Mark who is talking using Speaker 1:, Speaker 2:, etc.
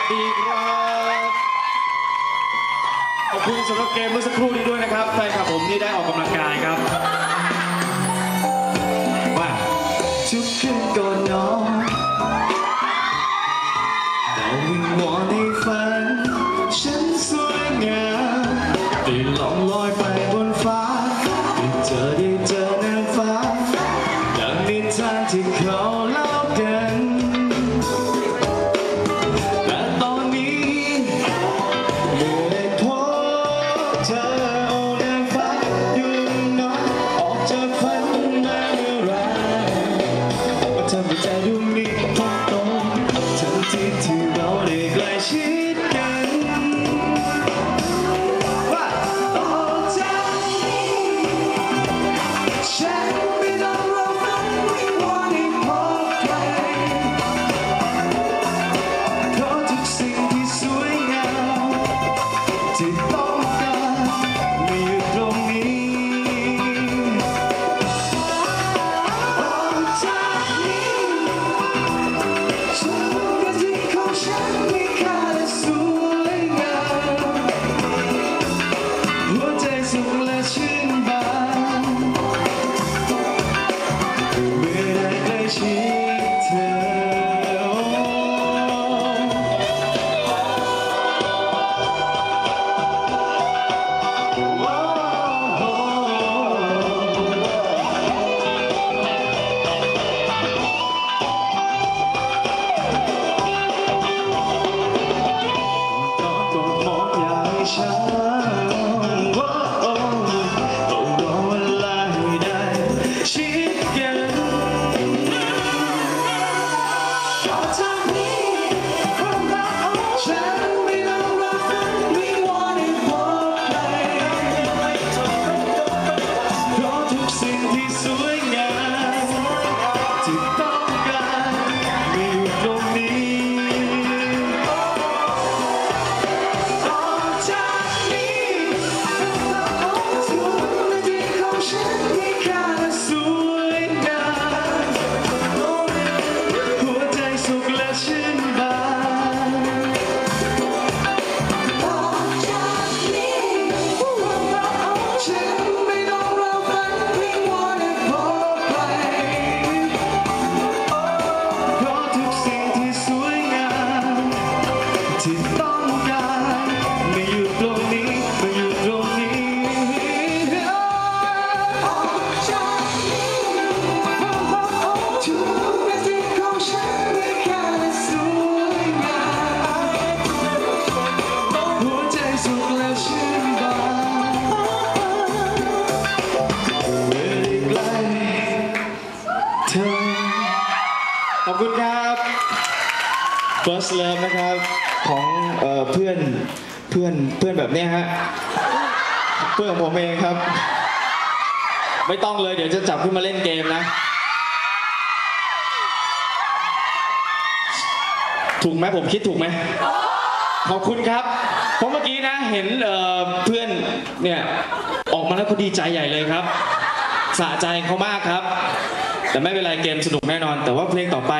Speaker 1: ดีครับขอบคุณสำหรับเกมเมื่อสักครู่นี้ด้วยนะครับแฟนคลับผมนี่ได้ออกกำลังกายครับว่า
Speaker 2: ทุกคืนก่อนนอนแต่วิงวอนใน ทำให้ใจดวงนี้พองโตทันทีที่เราได้ใกล้ชิดกันว่าต่อจากนี้ฉันไม่ต้องรอฝันวิงวอนให้พบใครเพราะทุกสิ่งที่สวยงามที่ ต่ First Love นะครับ ของเอ่อเพื่อนเพื่อนเพื่อนแบบเนี้ยฮะเพื่อนของผมเองครับ
Speaker 1: ไม่ต้องเลยเดี๋ยวจะจับขึ้นมาเล่นเกมนะ ถูกไหมผมคิดถูกไหมขอบคุณครับ เพราะเมื่อกี้นะเห็นเอ่อเพื่อนเนี่ยออกมาแล้วเขาดีใจใหญ่เลยครับสะใจเขามากครับ แต่ไม่เป็นไรเกมสนุกแน่นอน แต่ว่าเพลงต่อไป